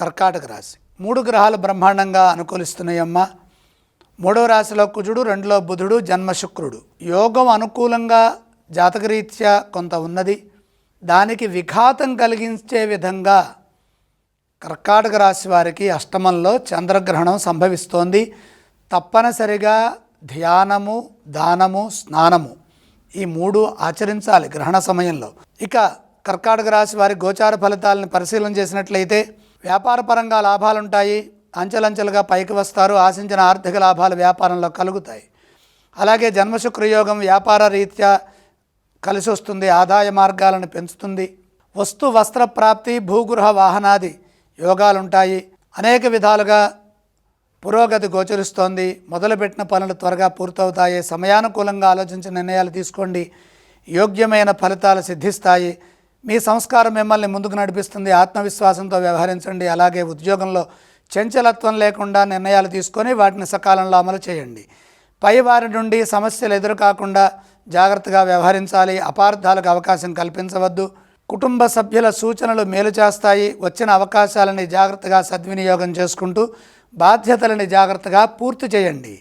కర్కాటక రాశి. మూడు గ్రహాలు బ్రహ్మాండంగా అనుకూలిస్తున్నాయమ్మా. మూడవ రాశిలో కుజుడు రెండులో బుధుడు జన్మ శుక్రుడు. యోగం అనుకూలంగా జాతకరీత్యా కొంత ఉన్నది. దానికి విఘాతం కలిగించే విధంగా కర్కాటక రాశి వారికి అష్టమంలో చంద్రగ్రహణం సంభవిస్తోంది. తప్పనిసరిగా ధ్యానము దానము స్నానము ఈ మూడు ఆచరించాలి గ్రహణ సమయంలో. ఇక కర్కాటక రాశి వారి గోచార ఫలితాలను పరిశీలన చేసినట్లయితే వ్యాపారపరంగా లాభాలుంటాయి. అంచెలంచెలుగా పైకి వస్తారు. ఆశించిన ఆర్థిక లాభాలు వ్యాపారంలో కలుగుతాయి. అలాగే జన్మశుక్రయోగం వ్యాపార రీత్యా కలిసి వస్తుంది ఆదాయ మార్గాలను పెంచుతుంది. వస్తు వస్త్ర ప్రాప్తి భూగృహ వాహనాది యోగాలుంటాయి. అనేక విధాలుగా పురోగతి గోచరిస్తోంది. మొదలుపెట్టిన పనులు త్వరగా పూర్తవుతాయి. సమయానుకూలంగా ఆలోచించిన నిర్ణయాలు తీసుకోండి. యోగ్యమైన ఫలితాలు సిద్ధిస్తాయి. మీ సంస్కారం మిమ్మల్ని ముందుకు నడిపిస్తుంది ఆత్మవిశ్వాసంతో వ్యవహరించండి అలాగే ఉద్యోగంలో చంచలత్వం లేకుండా నిర్ణయాలు తీసుకొని వాటిని సకాలంలో అమలు చేయండి. పై వారి నుండి సమస్యలు ఎదురుకాకుండా జాగ్రత్తగా వ్యవహరించాలి అపార్థాలకు అవకాశం కల్పించవద్దు. కుటుంబ సభ్యుల సూచనలు మేలు చేస్తాయి వచ్చిన అవకాశాలని జాగ్రత్తగా సద్వినియోగం చేసుకుంటూ బాధ్యతలని జాగ్రత్తగా పూర్తి చేయండి.